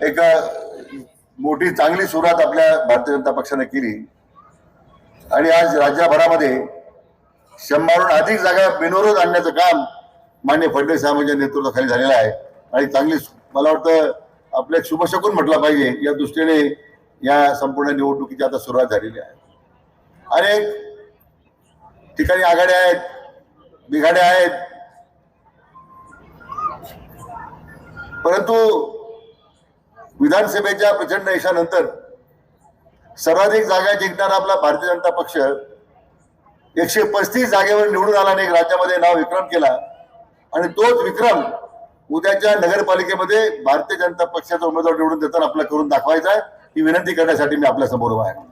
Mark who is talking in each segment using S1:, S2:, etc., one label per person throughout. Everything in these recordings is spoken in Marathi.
S1: एक मोठी चांगली सुरुवात आपल्या भारतीय जनता पक्षाने केली. आणि आज राज्यभरामध्ये शंभरहून अधिक जागा बिनविरोध आणण्याचं काम मान्य फडणवीस साहेबांच्या नेतृत्वाखाली झालेलं आहे. आणि चांगली मला वाटतं आपल्या शुभशकून म्हटलं पाहिजे या दृष्टीने या संपूर्ण निवडणुकीची आता सुरुवात झालेली आहे. अनेक ठिकाणी आघाड्या आहेत बिघाड्या आहेत. परंतु विधानसभेच्या प्रचंड यशानंतर सर्वाधिक जागा जिंकणारा आपला भारतीय जनता पक्ष एकशे पस्तीस जागेवर निवडून आला आणि एक राज्यामध्ये नाव विक्रम केला. आणि तोच विक्रम उद्याच्या नगरपालिकेमध्ये भारतीय जनता पक्षाचा उमेदवार निवडून देताना आपला करून दाखवायचा आहे. ही विनंती करण्यासाठी मी आपल्यासमोर उभा आहे.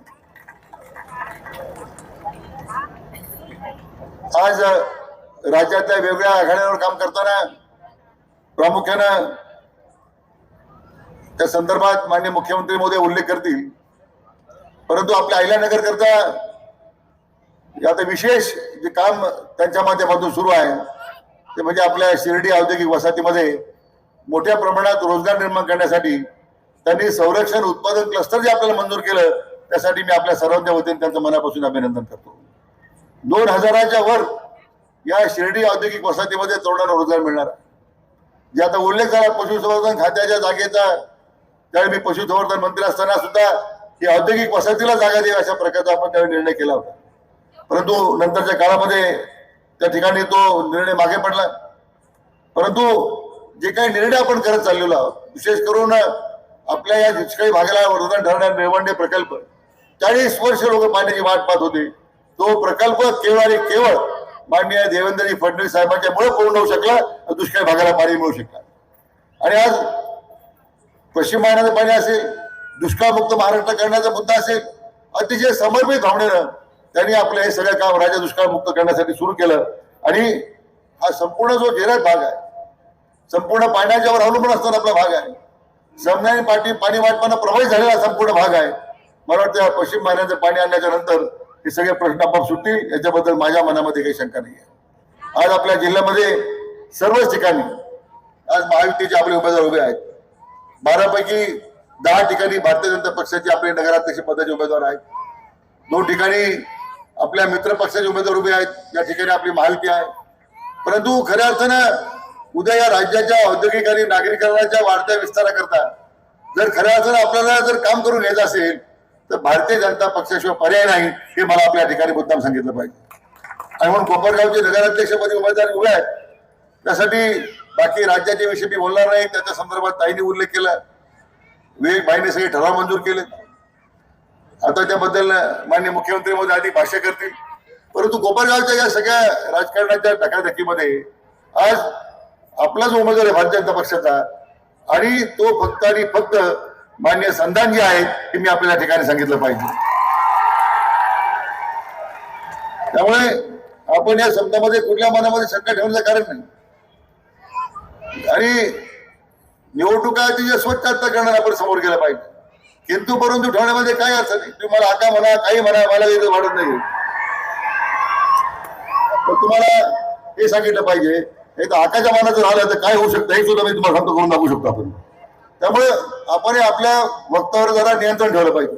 S1: आज राज्यातल्या वेगवेगळ्या आघाड्यांवर काम करताना प्रामुख्यानं त्या संदर्भात मान्य मुख्यमंत्री मोदी उल्लेख करतील. परंतु आपल्या अहिल्यानगर करता आता विशेष जे काम त्यांच्या माध्यमातून सुरू आहे ते म्हणजे आपल्या शिर्डी औद्योगिक वसाहतीमध्ये मोठ्या प्रमाणात रोजगार निर्माण करण्यासाठी त्यांनी संरक्षण उत्पादन क्लस्टर जे आपल्याला मंजूर केलं त्यासाठी मी आपल्या सर्वांच्या वतीने त्यांचं मनापासून अभिनंदन करतो. दोन हजाराच्या वर या शिर्डी औद्योगिक वसाहतीमध्ये तरुणांना रोजगार मिळणार जे आता उल्लेख झाला पशुसंवर्धन खात्याच्या जागेचा त्यावेळी मी पशुसंवर्धन मंत्री असताना सुद्धा ही औद्योगिक वसाहतीला जागा देईल अशा प्रकारचा आपण त्यावेळी निर्णय केला होता. परंतु नंतरच्या काळामध्ये त्या ठिकाणी तो निर्णय मागे पडला. परंतु जे काही निर्णय आपण करत चाललेलो आहोत विशेष करून आपल्या या दुष्काळी भागाला वरदान ठरणारे रेवंडे प्रकल्प चाळीस वर्ष लोक पाण्याची वाट पाहत होते. तो प्रकल्प केवळ आणि केवळ माननीय देवेंद्रजी फडणवीस साहेबांच्या मुळे पूर्ण होऊ शकला दुष्काळी भागाला पाणी मिळू शकला. आणि आज पश्चिम महाराष्ट्र पाणी असेल दुष्काळमुक्त महाराष्ट्र करण्याचा मुद्दा असेल अतिशय समर्पित भावनेनं त्यांनी आपलं हे सगळं काम राज्य दुष्काळमुक्त करण्यासाठी सुरू केलं. आणि हा संपूर्ण जो जेरट भाग आहे संपूर्ण पाण्याच्यावर अवलंबून असताना आपला भाग आहे. समन्याय पाठी पाणी वाटपानं प्रभावित झालेला संपूर्ण भाग आहे. मला वाटतं पश्चिम महाराष्ट्राचं पाणी आणल्याच्या नंतर हे सगळे प्रश्न आपोआप सुटतील याच्याबद्दल माझ्या मनामध्ये काही शंका नाही आहे आज आपल्या जिल्ह्यामध्ये सर्वच ठिकाणी आज महायुतीचे आपले उमेदवार उभे आहेत. बारापैकी दहा ठिकाणी भारतीय जनता पक्षाचे आपले नगराध्यक्ष पदाचे उमेदवार आहेत. दोन ठिकाणी आपल्या मित्र पक्षाचे उमेदवार उभे आहेत. या ठिकाणी आपली मालकी आहे. परंतु खऱ्या अर्थानं उद्या या राज्याच्या औद्योगिक आणि नागरीकरणाच्या वाढत्या विस्ताराकरता जर खऱ्या अर्थानं आपल्याला जर काम करून घ्यायचं असेल तर भारतीय जनता पक्षाशिवाय पर्याय नाही हे मला आपल्या ठिकाणी मुद्दाम सांगितलं पाहिजे. आणि म्हणून कोपरगावचे नगराध्यक्षपदी उमेदवार उभे आहेत. त्यासाठी बाकी राज्याच्या विषयी मी बोलणार नाही. त्याच्या संदर्भात ताईने उल्लेख केला. विवेक भाईने सगळे ठराव मंजूर केले. आता त्याबद्दल मान्य मुख्यमंत्री मोदी आधी भाष्य करतील. परंतु गोपाळगावच्या या सगळ्या राजकारणाच्या धकाधकीमध्ये आज आपलाच उमेदवार आहे भारतीय जनता पक्षाचा. आणि तो फक्त आणि फक्त मान्य संधान जे आहेत ते मी आपल्याला ठिकाणी सांगितलं पाहिजे. त्यामुळे आपण या शब्दामध्ये कुठल्या मनामध्ये शंका ठेवण्याचं कारण नाही. आणि निवडणुका अतिशय स्वच्छ आता करणार आपण समोर गेलं पाहिजे. किंतु परंतु ठेवण्यामध्ये काय असं तुम्हाला तुम्ही मला आका म्हणा काही म्हणा मला इथं वाढत नाही. पण तुम्हाला हे सांगितलं पाहिजे नाही तर आकाच्या मनाचं झालं तर काय होऊ शकतं हे सुद्धा मी तुम्हाला सांगतो करून दाखवू शकतो आपण. त्यामुळे आपण हे आपल्या वक्तावर जरा नियंत्रण ठेवलं पाहिजे.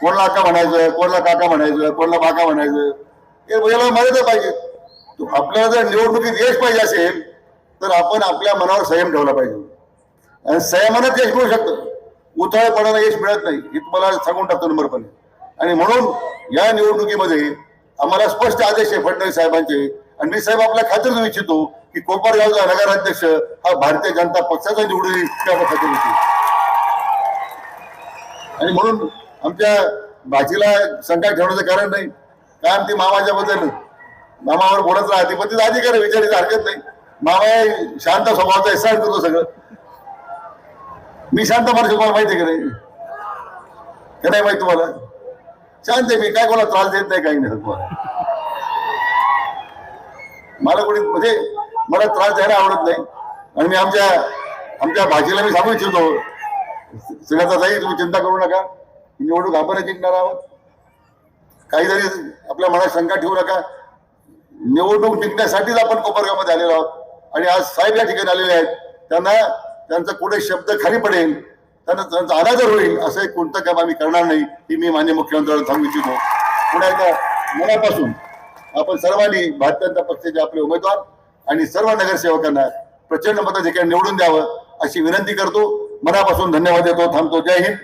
S1: कोणाला आका म्हणायचं कोणाला काका म्हणायचं कोणाला बाका म्हणायचं हे याला मर्यादा पाहिजे. आपल्याला जर निवडणुकीत यश पाहिजे असेल तर आपण आपल्या मनावर संयम ठेवला पाहिजे. आणि संयमानच यश मिळू शकतं. उथळपणाला यश मिळत नाही हे तुम्हाला सांगून टाकतो नंबरपणे आणि म्हणून या निवडणुकीमध्ये आम्हाला स्पष्ट आदेश आहे फडणवीस साहेबांचे. आणि मी साहेब आपल्या खात्री देऊ इच्छितो की कोपरगावचा नगराध्यक्ष हा भारतीय जनता पक्षाचा निवडून येईल खात्री देऊ आणि म्हणून आमच्या भाजीला शंका ठेवण्याचं कारण नाही. कारण ती मामाच्या बद्दल मामावर बोलत राहते पण तिचा अधिकार आहे, विचारायची हरकत नाही. मामा शांत स्वभावाचा हिस्सा करतो सगळं. मी शांत माणूस तुम्हाला माहिती आहे का नाही? का नाही माहिती तुम्हाला? शांत आहे मी काय कोणाला त्रास देत नाही काही नाही तुम्हाला. मला कोणी म्हणजे मला त्रास द्यायला आवडत नाही. आणि मी आमच्या आमच्या भाजीला मी सांगू इच्छितो. सगळ्याचा जाईल तुम्ही चिंता करू नका. निवडणूक आपण जिंकणार आहोत. काहीतरी आपल्या मनात शंका ठेवू नका. निवडणूक जिंकण्यासाठीच आपण कोपरगावमध्ये आलेलो आहोत. आणि आज साहेब या ठिकाणी आलेले आहेत. त्यांना त्यांचा कुठे शब्द खाली पडेल. त्यांना त्यांचा अनादर होईल असं एक कोणतं काम आम्ही करणार नाही ही मी मान्य मुख्यमंत्र्यांना सांगू इच्छितो. पुन्हा एकदा मनापासून आपण सर्वांनी भारतीय जनता पक्षाचे आपले उमेदवार आणि सर्व नगरसेवकांना प्रचंड ठिकाणी निवडून द्यावं अशी विनंती करतो. मनापासून धन्यवाद देतो थांबतो. जय हिंद.